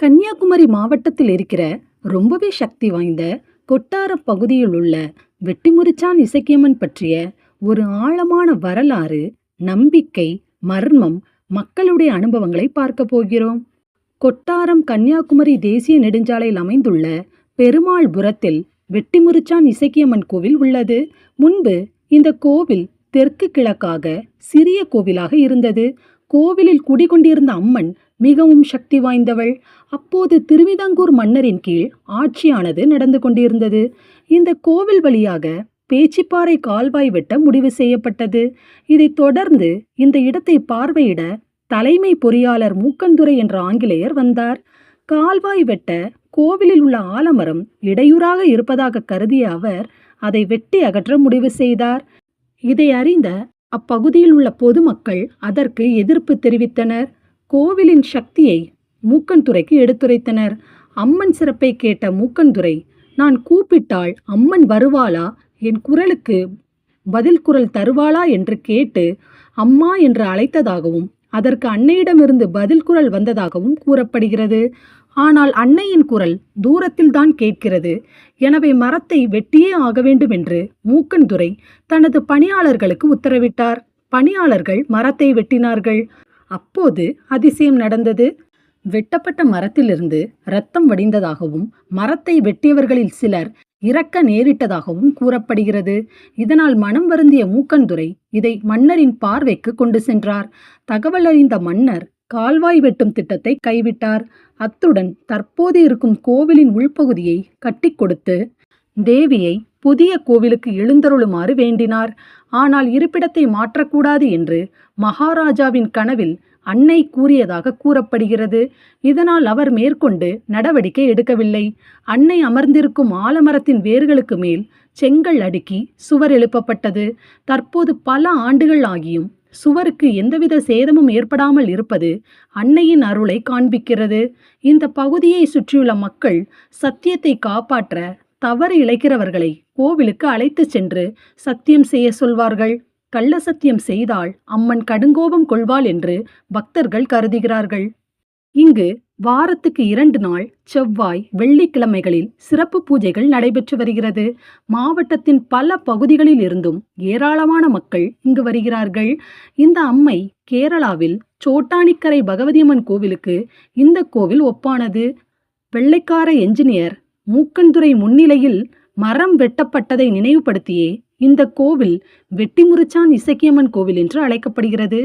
கன்னியாகுமரி மாவட்டத்தில் இருக்கிற ரொம்பவே சக்தி வாய்ந்த கொட்டாரம் பகுதியில் உள்ள வெட்டிமுறிச்சான் இசக்கியம்மன் பற்றிய ஒரு ஆழமான வரலாறு நம்பிக்கை மர்மம் மக்களுடைய அனுபவங்களை பார்க்க போகிறோம். கொட்டாரம் கன்னியாகுமரி தேசிய நெடுஞ்சாலையில் அமைந்துள்ள பெருமாள்புரத்தில் வெட்டிமுறிச்சான் இசக்கியம்மன் கோவில் உள்ளது. முன்பு இந்த கோவில் தெற்கு கிழக்காக சிறிய கோவிலாக இருந்தது. கோவிலில் குடிகொண்டிருந்த அம்மன் மிகவும் சக்தி வாய்ந்தவள். அப்போது திருவிதாங்கூர் மன்னரின் கீழ் ஆட்சியானது நடந்து கொண்டிருந்தது. இந்த கோவில் வழியாக பேச்சிப்பாறை கால்வாய் வெட்ட முடிவு செய்யப்பட்டது. இதைத் தொடர்ந்து இந்த இடத்தை பார்வையிட தலைமை பொறியாளர் மூக்கந்துரை என்ற ஆங்கிலேயர் வந்தார். கால்வாய் வெட்ட கோவிலில் உள்ள ஆலமரம் இடையூறாக இருப்பதாக கருதிய அவர் அதை வெட்டி அகற்ற முடிவு செய்தார். இதை அறிந்த அப்பகுதியில் உள்ள பொதுமக்கள் அதற்கு எதிர்ப்பு தெரிவித்தனர். கோவிலின் சக்தியை மூக்கன்துறைக்கு எடுத்துரைத்தனர். அம்மன் சிறப்பை கேட்ட மூக்கன்துரை நான் கூப்பிட்டால் அம்மன் வருவாளா? என் குரலுக்கு பதில் குரல் தருவாளா? என்று கேட்டு அம்மா என்று அழைத்ததாகவும் அதற்கு அன்னையிடமிருந்து பதில் குரல் வந்ததாகவும் கூறப்படுகிறது. ஆனால் அன்னையின் குரல் தூரத்தில்தான் கேட்கிறது. எனவே மரத்தை வெட்டியே ஆக வேண்டும் என்று மூக்கன்துரை தனது பணியாளர்களுக்கு உத்தரவிட்டார். பணியாளர்கள் மரத்தை வெட்டினார்கள். அப்போது அதிசயம் நடந்தது. வெட்டப்பட்ட மரத்திலிருந்து இரத்தம் வடிந்ததாகவும் மரத்தை வெட்டியவர்களில் சிலர் இறக்க நேரிட்டதாகவும் கூறப்படுகிறது. இதனால் மனம் வருந்திய மூக்கன்துரை இதை மன்னரின் பார்வைக்கு கொண்டு சென்றார். தகவல் அறிந்த மன்னர் கால்வாய் வெட்டும் திட்டத்தை கைவிட்டார். அத்துடன் தற்போது இருக்கும் கோவிலின் உள்பகுதியை கட்டி கொடுத்து தேவியை புதிய கோவிலுக்கு எழுந்தருளுமாறு வேண்டினார். ஆனால் இருப்பிடத்தை மாற்றக்கூடாது என்று மகாராஜாவின் கனவில் அன்னை கூறியதாக கூறப்படுகிறது. இதனால் அவர் மேற்கொண்டு நடவடிக்கை எடுக்கவில்லை. அன்னை அமர்ந்திருக்கும் ஆலமரத்தின் வேர்களுக்கு மேல் செங்கல் அடுக்கி சுவர் எழுப்பப்பட்டது. தற்போது பல ஆண்டுகள் ஆகியும் சுவருக்கு எந்தவித சேதமும் ஏற்படாமல் இருப்பது அன்னையின் அருளை காண்பிக்கிறது. இந்த பகுதியை சுற்றியுள்ள மக்கள் சத்தியத்தை காப்பாற்ற தவறு இழைக்கிறவர்களை கோவிலுக்கு அழைத்துச் சென்று சத்தியம் செய்ய சொல்வார்கள். கள்ள சத்தியம் செய்தால் அம்மன் கடுங்கோபம் கொள்வாள் என்று பக்தர்கள் கருதுகிறார்கள். இங்கு வாரத்துக்கு இரண்டு நாள் செவ்வாய் வெள்ளிக்கிழமைகளில் சிறப்பு பூஜைகள் நடைபெற்று வருகிறது. மாவட்டத்தின் பல பகுதிகளில் இருந்தும் ஏராளமான மக்கள் இங்கு வருகிறார்கள். இந்த அம்மை கேரளாவில் சோட்டானிக்கரை பகவதியம்மன் கோவிலுக்கு இந்த கோவில் ஒப்பானது. வெள்ளைக்கார என்ஜினியர் மூக்கன்துறை முன்னிலையில் மரம் வெட்டப்பட்டதை நினைவுபடுத்தியே இந்த கோவில் வெட்டிமுறிச்சான் இசக்கியம்மன் கோவில் என்று அழைக்கப்படுகிறது.